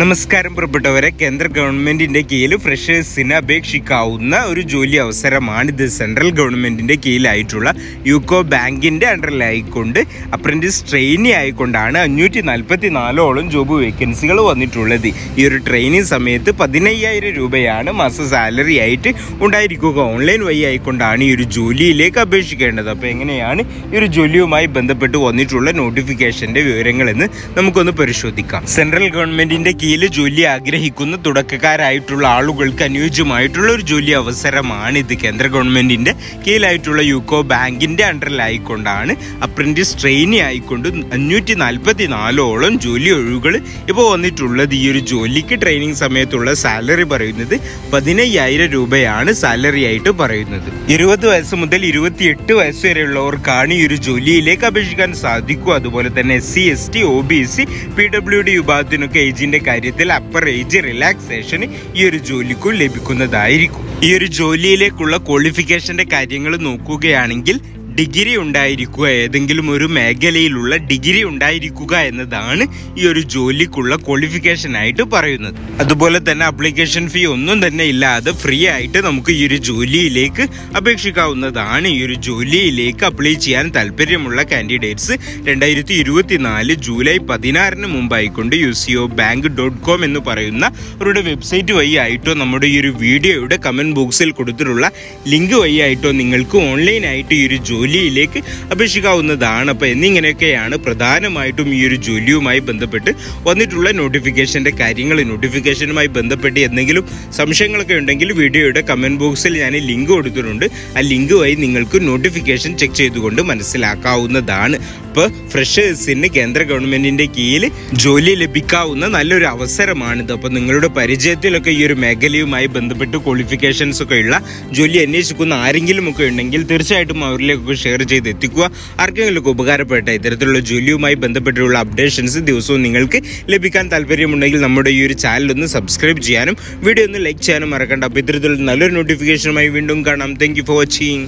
നമസ്കാരം പുറപ്പെട്ടവരെ കേന്ദ്ര ഗവൺമെന്റിന്റെ കീഴിൽ ഫ്രഷേഴ്സിന് അപേക്ഷിക്കാവുന്ന ഒരു ജോലി അവസരമാണിത്. സെൻട്രൽ ഗവൺമെന്റിന്റെ കീഴിലായിട്ടുള്ള യുക്കോ ബാങ്കിന്റെ അണ്ടറിലായിക്കൊണ്ട് അപ്രന്റീസ് ട്രെയിനി ആയിക്കൊണ്ടാണ് അഞ്ഞൂറ്റി നാൽപ്പത്തി നാലോളം ജോബ് വേക്കൻസികൾ വന്നിട്ടുള്ളത്. ഈ ഒരു ട്രെയിനിങ് സമയത്ത് പതിനയ്യായിരം രൂപയാണ് മാസ സാലറി ആയിട്ട് ഉണ്ടായിരിക്കുക. ഓൺലൈൻ വഴി ആയിക്കൊണ്ടാണ് ഈ ഒരു ജോലിയിലേക്ക് അപേക്ഷിക്കേണ്ടത്. അപ്പോൾ എങ്ങനെയാണ് ഈ ഒരു ജോലിയുമായി ബന്ധപ്പെട്ട് വന്നിട്ടുള്ള നോട്ടിഫിക്കേഷന്റെ വിവരങ്ങളെന്ന് നമുക്കൊന്ന് പരിശോധിക്കാം. സെൻട്രൽ ഗവൺമെന്റിന്റെ കീഴിൽ ജോലി ആഗ്രഹിക്കുന്ന തുടക്കക്കാരായിട്ടുള്ള ആളുകൾക്ക് അനുയോജ്യമായിട്ടുള്ള ഒരു ജോലി അവസരമാണ് ഇത്. കേന്ദ്ര ഗവൺമെന്റിന്റെ കീഴിലായിട്ടുള്ള യുക്കോ ബാങ്കിന്റെ അണ്ടറിലായിക്കൊണ്ടാണ് അപ്രന്റീസ് ട്രെയിനി ആയിക്കൊണ്ട് അഞ്ഞൂറ്റി നാൽപ്പത്തി നാലോളം ജോലി ഒഴിവുകൾ ഇപ്പോൾ വന്നിട്ടുള്ളത്. ഈ ഒരു ജോലിക്ക് ട്രെയിനിങ് സമയത്തുള്ള സാലറി പറയുന്നത് പതിനയ്യായിരം രൂപയാണ് സാലറി ആയിട്ട് പറയുന്നത്. ഇരുപത് വയസ്സ് മുതൽ ഇരുപത്തിയെട്ട് വയസ്സ് വരെയുള്ളവർക്കാണ് ഈ ഒരു ജോലിയിലേക്ക് അപേക്ഷിക്കാൻ സാധിക്കും അതുപോലെ തന്നെ S C S T O B C P W D വിഭാഗത്തിനൊക്കെ ഏജിന്റെ കാര്യത്തിൽ അപ്പർ ഏജ് റിലാക്സേഷൻ ഈ ഒരു ജോലിക്കും ലഭിക്കുന്നതായിരിക്കും. ഈ ഒരു ജോലിയിലേക്കുള്ള ക്വാളിഫിക്കേഷന്റെ കാര്യങ്ങൾ നോക്കുകയാണെങ്കിൽ ഡിഗ്രി ഉണ്ടായിരിക്കുക ഏതെങ്കിലും ഒരു മേഖലയിലുള്ള ഡിഗ്രി ഉണ്ടായിരിക്കുക എന്നതാണ് ഈ ഒരു ജോലിക്കുള്ള ക്വാളിഫിക്കേഷൻ ആയിട്ട് പറയുന്നത്. അതുപോലെ തന്നെ അപ്ലിക്കേഷൻ ഫീ ഒന്നും തന്നെ ഇല്ലാതെ ഫ്രീ ആയിട്ട് നമുക്ക് ഈ ഒരു ജോലിയിലേക്ക് അപേക്ഷിക്കാവുന്നതാണ്. ഈ ഒരു ജോലിയിലേക്ക് അപ്ലൈ ചെയ്യാൻ താല്പര്യമുള്ള കാൻഡിഡേറ്റ്സ് രണ്ടായിരത്തി ഇരുപത്തിനാല് ജൂലൈ പതിനാറിന് മുമ്പായിക്കൊണ്ട് U C O bank dot com എന്ന് പറയുന്ന അവരുടെ വെബ്സൈറ്റ് വഴി ആയിട്ടോ നമ്മുടെ ഈ ഒരു വീഡിയോയുടെ കമന്റ് ബോക്സിൽ കൊടുത്തിട്ടുള്ള ലിങ്ക് വഴി ആയിട്ടോ നിങ്ങൾക്ക് ഓൺലൈനായിട്ട് ഈ ഒരു ജോലിയിലേക്ക് അപേക്ഷിക്കാവുന്നതാണ്. അപ്പോൾ എന്നിങ്ങനെയൊക്കെയാണ് പ്രധാനമായിട്ടും ഈ ഒരു ജോലിയുമായി ബന്ധപ്പെട്ട് വന്നിട്ടുള്ള നോട്ടിഫിക്കേഷന്റെ കാര്യങ്ങൾ. നോട്ടിഫിക്കേഷനുമായി ബന്ധപ്പെട്ട് എന്തെങ്കിലും സംശയങ്ങളൊക്കെ ഉണ്ടെങ്കിൽ വീഡിയോയുടെ കമന്റ് ബോക്സിൽ ഞാൻ ലിങ്ക് കൊടുത്തിട്ടുണ്ട്. ആ ലിങ്ക് വഴി നിങ്ങൾക്ക് നോട്ടിഫിക്കേഷൻ ചെക്ക് ചെയ്തുകൊണ്ട് മനസ്സിലാക്കാവുന്നതാണ്. ഇപ്പോൾ ഫ്രഷേഴ്സിന് കേന്ദ്ര ഗവൺമെന്റിന്റെ കീഴിൽ ജോലി ലഭിക്കാവുന്ന നല്ലൊരു അവസരമാണിത്. അപ്പോൾ നിങ്ങളുടെ പരിചയത്തിലൊക്കെ ഈ ഒരു മേഖലയുമായി ബന്ധപ്പെട്ട് ക്വാളിഫിക്കേഷൻസ് ഒക്കെ ഉള്ള ജോലി അന്വേഷിക്കുന്ന ആരെങ്കിലും ഒക്കെ ഉണ്ടെങ്കിൽ തീർച്ചയായിട്ടും അവരിലേക്കൊക്കെ ഷെയർ ചെയ്ത് എത്തിക്കുക. ആർക്കെങ്കിലുമൊക്കെ ഉപകാരപ്പെട്ട ഇത്തരത്തിലുള്ള ജോലിയുമായി ബന്ധപ്പെട്ടുള്ള അപ്ഡേഷൻസ് ദിവസവും നിങ്ങൾക്ക് ലഭിക്കാൻ താല്പര്യമുണ്ടെങ്കിൽ നമ്മുടെ ഈ ഒരു ചാനൽ ഒന്ന് സബ്സ്ക്രൈബ് ചെയ്യാനും വീഡിയോ ഒന്ന് ലൈക്ക് ചെയ്യാനും മറക്കണ്ട. അപ്പോൾ ഇത്തരത്തിലുള്ള നല്ലൊരു നോട്ടിഫിക്കേഷനുമായി വീണ്ടും കാണാം. Thank for watching